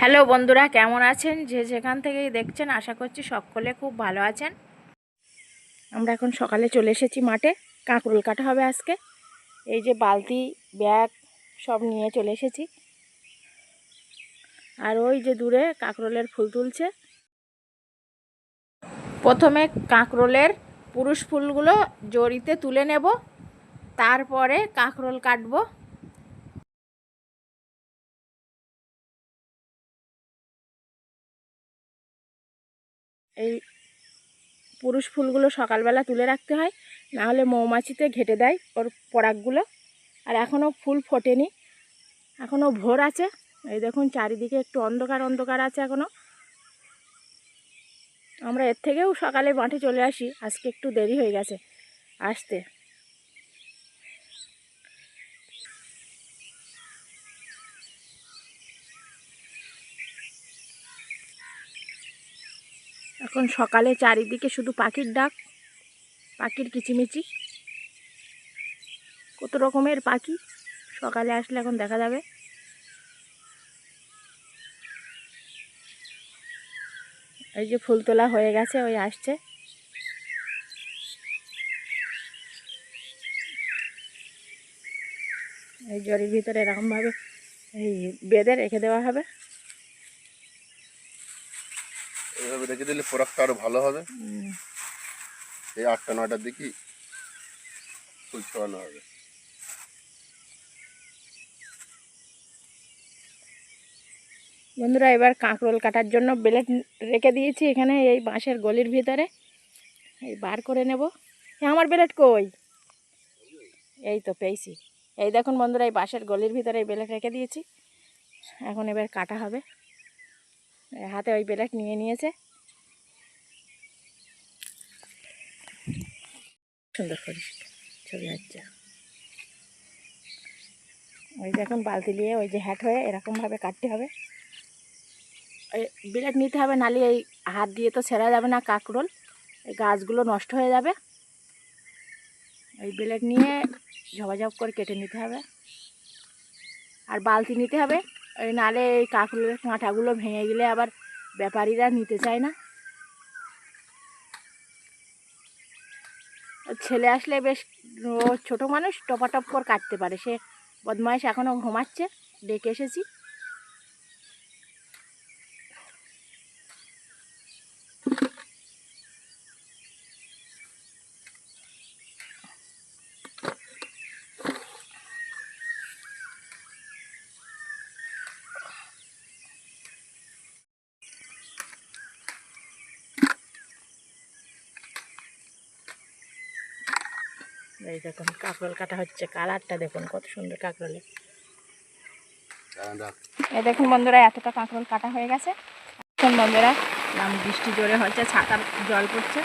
Hello বন্ধুরা, কেমন আছেন? যে যেখান থেকেই দেখছেন, আশা করছি সকলে খুব ভালো আছেন। আমরা এখন সকালে চলে এসেছি মাঠে, কাঁকরোল কাটা হবে আজকে। এই যে বালতি, ব্যাগ সব নিয়ে চলে এসেছি। আর ওই যে দূরে কাঁকরোলের ফুল তুলছে। প্রথমে কাঁকরোলের পুরুষ ফুলগুলো জড়িতে তুলে নেব, তারপরে কাঁকরোল কাটবো। এই পুরুষ ফুলগুলো সকালবেলা তুলে রাখতে হয় না হলে মৌমাছিতে ঘেটে দেয় ওর পরাগগুলো। আর এখনও ফুল ফোটেনি এখনও ভোর আছে। এই দেখুন, চারিদিকে একটু অন্ধকার অন্ধকার আছে এখনও আমরা এর থেকেও সকালে মাঠে চলে আসি, আজকে একটু দেরি হয়ে গেছে আসতে। এখন সকালে চারিদিকে শুধু পাখির ডাক, পাখির কিচিমিচি। কত রকমের পাখি, সকালে আসলে এখন দেখা যাবে। এই যে ফুল তোলা হয়ে গেছে, ওই আসছে। এই জরির ভিতরে এরকমভাবে এই বেঁধে রেখে দেওয়া হবে। রেখে দিলে প্রোডাক্টটা আরও ভালো হবে। এই আটটা নয়টার দিকেই ফুল ছড়ানো হবে। বন্ধুরা এবার কাঁকরোল কাটার জন্য বেলেট রেখে দিয়েছি এখানে এই বাঁশের গলির ভিতরে। এই বার করে নেব। আমার বেলেট কই? এই তো পেয়েছি। এই দেখুন বন্ধুরা এই বাঁশের গলির ভিতরে এই বেলেট রেখে দিয়েছি। এখন এবার কাটা হবে। হাতে ওই বেলেট নিয়ে নিয়েছে। সুন্দর করে ছবি হচ্ছে। ওই দেখুন বালতি নিয়ে ওই যে হ্যাট হয়ে এরকমভাবে কাটতে হবে। এই বিলেট নিতে হবে নালি এই হাত দিয়ে তো ছেঁড়া যাবে না কাঁকরোল। এই গাছগুলো নষ্ট হয়ে যাবে। ওই বিলেট নিয়ে ঝপাঝপ করে কেটে নিতে হবে। আর বালতি নিতে হবে। ওই নালে এই কাঁকরোলের কাঁটাগুলো ভেঙে গেলে আবার ব্যাপারীরা নিতে চায় না। ছেলে আসলে বেশ, ও ছোটো মানুষ, টপাটপ করে কাটতে পারে। সে বদমাইশ এখনও ঘুমাচ্ছে। ডেকে এসেছি। এই দেখুন কাঁকরোল কাটা হচ্ছে কালারটা দেখুন কত সুন্দর রাখ এই দেখুন বন্ধুরা এতটা কাঁকরোল কাটা হয়ে গেছে। এখন বন্ধুরা নাম বৃষ্টি জোরে হচ্ছে ছাতার জল পড়ছে।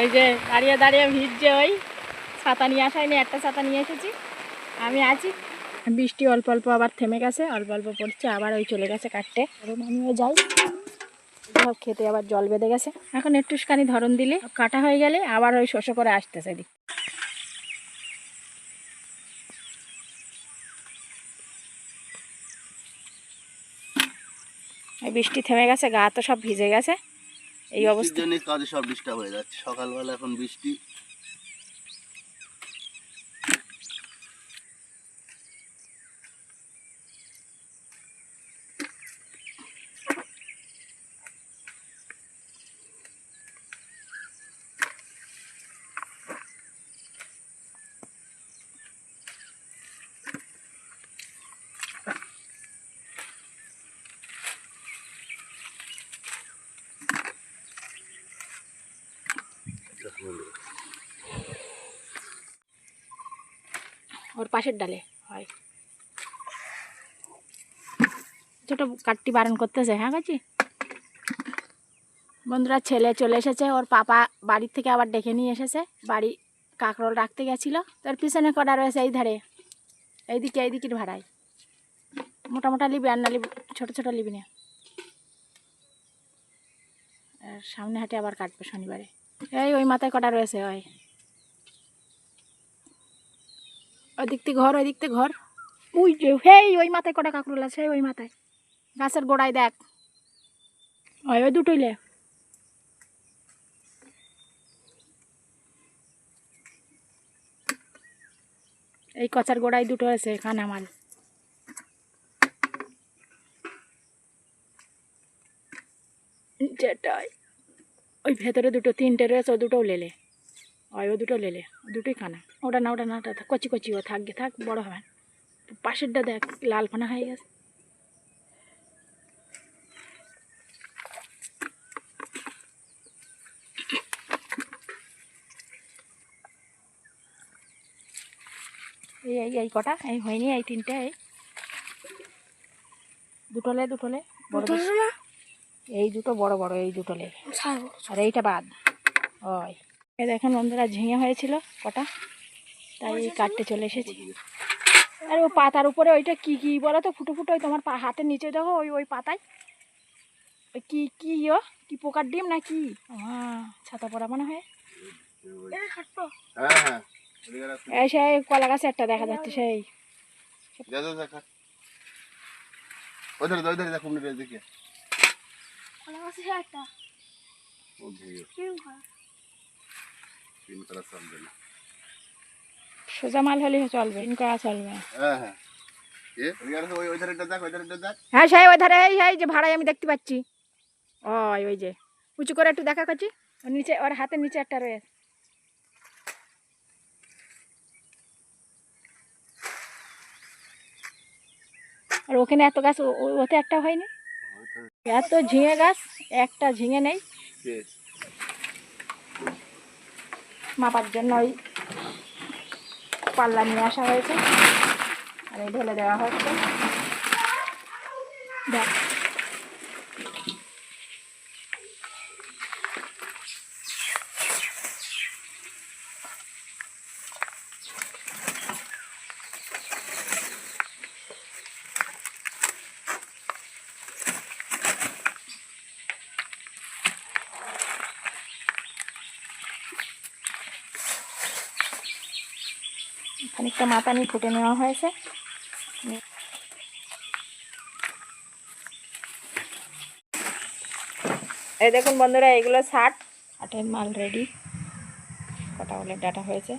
এই যে দাঁড়িয়ে দাঁড়িয়ে ভিজছে ওই ছাতা নিয়ে আসা হয়নি একটা ছাতা নিয়ে এসেছি। আমি আছি। বৃষ্টি অল্প অল্প আবার থেমে গেছে অল্প অল্প পড়ছে আবার ওই চলে গেছে কাটতে। আমিও যাই। খেতে আবার জল বেঁধে গেছে। এখন একটুখানি ধরন দিলে কাটা হয়ে গেলে আবার ওই শোষ করে আসতেছে দিক বৃষ্টি থেমে গেছে গা তো সব ভিজে গেছে। এই অবস্থা। জন্যই কাজে সব ডিস্টার্ব হয়ে যাচ্ছে। সকালবেলা এখন বৃষ্টি। ওর পাশের ডালে, হয়। ছোটো কাটটি বারণ করতেছে হ্যাঁ কাছি বন্ধুরা, ছেলে চলে এসেছে, ওর পাপা বাড়ির থেকে আবার ডেকে নিয়ে এসেছে। বাড়ি কাঁকরোল রাখতে গেছিল। তোর পিছনে কটা রয়েছে, এই ধারে। এইদিকে, এইদিকের ভাড়ায়। মোটা মোটা লিবি আর না লিবি ছোটো ছোটো লিবি না। আর সামনে হাটে আবার কাটবে শনিবারে। এই ওই মাথায় কটা রয়েছে, ওই। ওই দিক থেকে ঘর ওই দিক থেকে ঘর। ওই যে হেই ওই মাথায় কটা কাঁকরোল আছে ওই মাথায়। গাছের গোড়ায় দেখ। ওই ওই দুটোই লে। এই কচার গোড়ায় দুটো আছে কানা মাল যেটাই। ওই ভেতরে দুটো তিনটে রয়েছে ও দুটোও লেলে ওই ও দুটো লেলে দুটোই কানা। ওটা না ওটা না ওটা থাক, কচি কচি ও থাকবে থাক বড় হবে। পাশেরটা দেখ লাল ফানা হয়ে গেছে। এই এই এই কটা এই হয়নি এই তিনটে এই। দুটোলে দুটোলে এই দুটো বড় বড় এই দুটোলে আর এইটা বাদ। ওই। এই দেখেন বন্ধুরা ঝিঙে হয়েছিল কটা? তাই কাটতে চলে এসেছি। আর ও পাতার উপরে ওইটা কি কি বলো তো ফুটো ফুটো ওই তোমার পা হাতের নিচে দেখো ওই ওই পাতায়। ওই কি কি ও? কি পোকার ডিম না কি? হ্যাঁ ছাতা পড়া মনে হয়। হ্যাঁ হ্যাঁ। এই সেই কলা গাছে একটা দেখা যাচ্ছে সেই। দেখা দেখো চলবে না সোজা মাল হলে চলবে চলবে। হ্যাঁ হ্যাঁ ভাড়ায় আমি দেখতে পাচ্ছি। উঁচু করে একটু দেখা করছি। ওর নিচে, ওর হাতের নিচে একটা রয়েছে। আর ওখানে এত গাছ ওতে একটা হয়নি? এত ঝিঙে গাছ, একটা ঝিঙে নেই। মাপার জন্য ওই পাল্লা নিয়ে আসা হয়েছে। আর এই ঢেলে দেওয়া হচ্ছে। দেখ। খানিকটা মাথা নিয়ে ফুটে নেওয়া হয়েছে। এই দেখুন বন্ধুরা, এগুলো ষাট আটের মাল রেডি কটা হলে ডাটা হয়েছে।